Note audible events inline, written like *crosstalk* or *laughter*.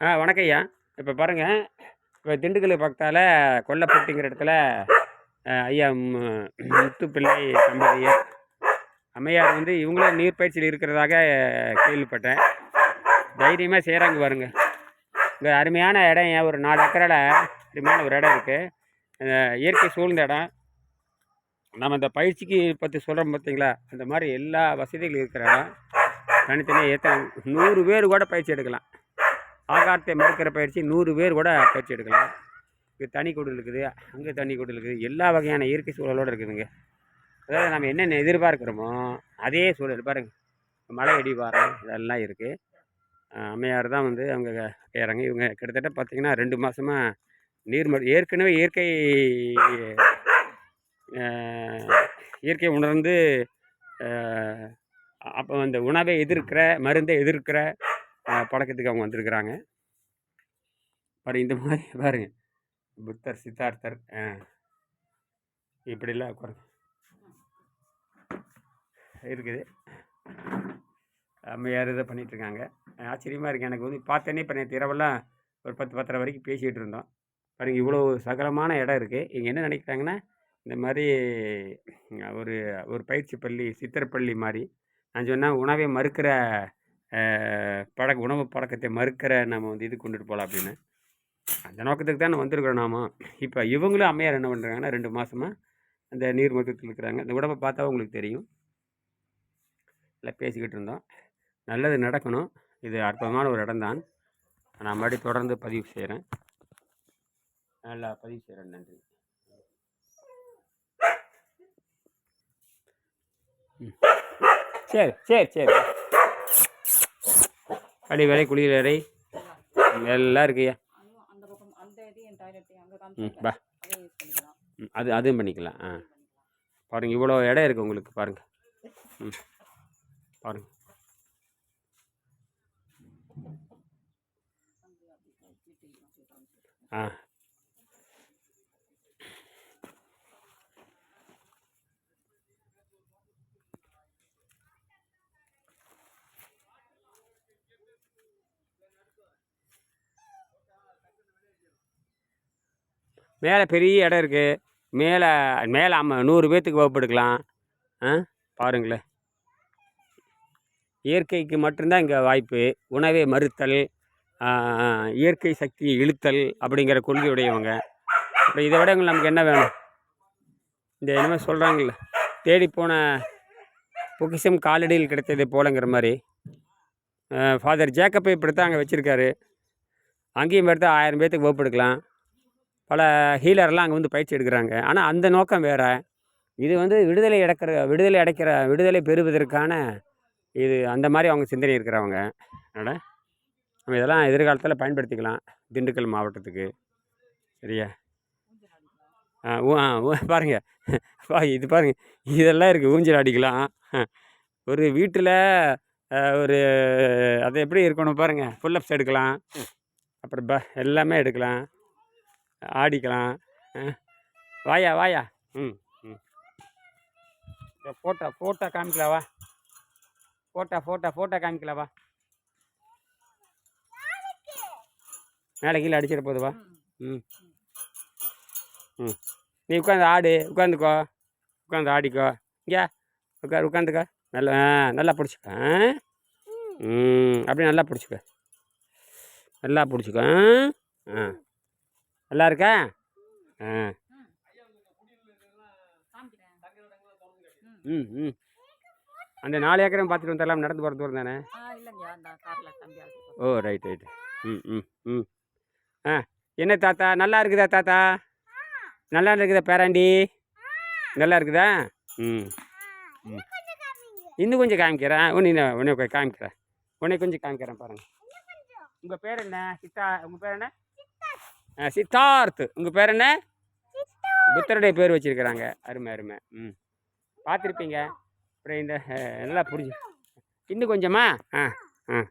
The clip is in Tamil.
ஆ வணக்கம் ஐயா இப்போ பாருங்கள் இப்போ திண்டுக்கல் பக்கத்தால் கொல்லப்பட்டிங்கிற இடத்துல ஐயா முத்துப்பிள்ளை தம்பதியர் அம்மையார் வந்து இவங்களும் நீர்ப்பயிற்சியில் இருக்கிறதாக கேள்விப்பட்டேன். தைரியமாக செய்கிறாங்க பாருங்க. இங்கே அருமையான இடம் ஏன் ஒரு நாலு ஏக்கரால் அருமையான ஒரு இடம் இருக்குது இயற்கை சூழ்ந்த இடம். நம்ம இந்த பயிற்சிக்கு பற்றி சொல்கிறோம் பார்த்தீங்களா அந்த மாதிரி எல்லா வசதிகளும் இருக்கிற இடம். தனித்தனியாக ஏற்ற நூறு பேர் கூட பயிற்சி எடுக்கலாம். ஆகாரத்தை மறுக்கிற பயிற்சி நூறு பேர் கூட பயிற்சி எடுக்கலாம். இது தனி குடில் இருக்குது அங்கே தனி குடில் இருக்குது எல்லா வகையான இயற்கை சூழலோடு இருக்குதுங்க. அதாவது நம்ம என்னென்ன எதிர்பார்க்குறோமோ அதே சூழல் பாருங்கள் மலை அடிவாரம் இதெல்லாம் இருக்குது அம்மையார் தான் வந்து அவங்க செய்கிறாங்க இவங்க கிட்டத்தட்ட பார்த்திங்கன்னா ரெண்டு மாதமாக நீர்ம ஏற்கனவே இயற்கை இயற்கை உணர்ந்து அப்போ அந்த உணவை எதிர்க்கிற மருந்தை எதிர்க்கிற பழக்கத்துக்கு அவங்க வந்திருக்கிறாங்க. பாருங்க இந்த மாதிரி *laughs* பாருங்க. புத்தர் சித்தார்த்தர் இப்படிலாம் உட்காருங்க இருக்குது. அம்மையார் இதை பண்ணிகிட்ருக்காங்க ஆச்சரியமாக இருக்குது எனக்கு வந்து பார்த்தோன்னே இப்போ நேற்று இரவெல்லாம் ஒரு பத்து பத்தரை வரைக்கும் பேசிகிட்டு இருந்தோம். பாருங்க இவ்வளோ சகலமான இடம் இருக்குது இங்கே என்ன நினைக்கிறாங்கன்னா இந்த மாதிரி ஒரு ஒரு பயிற்சி பள்ளி சித்திரப்பள்ளி மாதிரி நான் சொன்னால் உணவை மறுக்கிற பழக்க உணவு பழக்கத்தை மறுக்கிற நம்ம வந்து இது கொண்டுட்டு போகலாம் அப்படின்னு. அந்த நோக்கத்துக்கு தான் வந்திருக்கிறோம் நாம. இப்போ இவங்களும் அம்மையார் என்ன பண்ணுறாங்கன்னா ரெண்டு மாதமாக அந்த நீர் மருத்துவத்தில் இருக்கிறாங்க. இந்த உடம்பை பார்த்தா உங்களுக்கு தெரியும். இல்லை பேசிக்கிட்டு இருந்தோம். நல்லது நடக்கணும். இது அற்புதமான ஒரு இடம்தான் நான் மறுபடியும் தொடர்ந்து பதிவு செய்கிறேன் நல்லா பதிவு செய்கிறேன் நன்றி. ம். சரி சரி சரி. அடி வேலை குளியலறை எல்லாம் இருக்குயா ம் பா. ம், அது அதுவும் பண்ணிக்கலாம். ஆ. பாருங்கள் இவ்வளோ இடம் இருக்குது உங்களுக்கு பாருங்கள் ம் பாருங்கள் ஆ. மேலே பெரிய இடம் இருக்குது மேலே மேலே ஆமாம் நூறு பேர்த்துக்கு வகுப்பெடுக்கலாம். ஆ பாருங்களேன். இயற்கைக்கு மட்டும்தான் இங்கே வாய்ப்பு. உணவை மறுத்தல் இயற்கை சக்தியை இழுத்தல் அப்படிங்கிற கொள்கையுடையவங்க. இப்போ இதை விட நமக்கு என்ன வேணும்? இந்த என்னமோ சொல்கிறாங்கல்ல தேடிப்போன பொக்கிஷம் காலடியில் கிடைத்தது போலங்கிற மாதிரி. ஃபாதர் ஜேக்கப்பை இப்படி தான் அங்கே வச்சுருக்காரு. அங்கேயும் எடுத்து ஆயிரம் பேர்த்துக்கு வகுப்பு எடுக்கலாம் பல ஹீலர்லாம் அங்கே வந்து பயிற்சி எடுக்கிறாங்க. ஆனால் அந்த நோக்கம் வேறு. இது வந்து விடுதலை அடைக்கிற விடுதலை அடைக்கிற விடுதலை பெறுவதற்கான இது அந்த மாதிரி அவங்க சிந்தனை இருக்கிறவங்க. அதனால் நம்ம இதெல்லாம் எதிர்காலத்தில் பயன்படுத்திக்கலாம் திண்டுக்கல் மாவட்டத்துக்கு. சரியா? ஆ பாருங்கள் ஆ பா இது பாருங்கள் இதெல்லாம் இருக்குது ஊஞ்சல் அடிக்கலாம் ஒரு வீட்டில் ஒரு அது எப்படி இருக்கணும் பாருங்கள் ஃபுல் அப்ஸ் எடுக்கலாம். அப்புறம் ப எல்லாமே எடுக்கலாம். ஆடிக்கலாம். ஆ. வாயா வாயா. ம் ம். ஃபோட்டோ ஃபோட்டோ காமிக்கலாவா ஃபோட்டோ ஃபோட்டோ ஃபோட்டோ காமிக்கலாவா மேலே கீழே அடிச்சிட போதுவா ம். ம். நீ உட்காந்து ஆடு உட்காந்துக்கோ. உட்காந்து ஆடிக்கோ. இங்கே உட்கார் உட்காந்துக்கோ. நல்லா ஆ, நல்லா பிடிச்சிக்க ஆ? ம் அப்படியே நல்லா பிடிச்சிக்க. நல்லா பிடிச்சிக்க ஆ. நல்லா இருக்கா? ஆ. ம் ம். அந்த நாலு ஏக்கரையும் பார்த்துட்டு வந்துடலாம் நடந்து போகிற தூரம் தானே? Oh right right. ம் ம் ம். ஆ என்ன தாத்தா? நல்லா இருக்குதா தாத்தா? நல்லா இருக்குதா பேராண்டி? நல்லா இருக்குதா? ம் ம். இன்னும் கொஞ்சம் காமிக்கிறேன். உன்னை உன்னை காமிக்கிறேன். உன்னை கொஞ்சம் காமிக்கிறேன் பாருங்கள் உங்கள் பேர் என்ன? சித்தா உங்கள் பேர் என்ன? சித்தார்த். உங்கள் பேர் என்ன? புத்தருடைய பேர் வச்சுருக்கிறாங்க. அருமை அருமை. ம். பார்த்துருப்பீங்க. அப்புறம் இந்த நல்லா புரிஞ்சு. இன்னும் கொஞ்சமா? ஆ ஆ.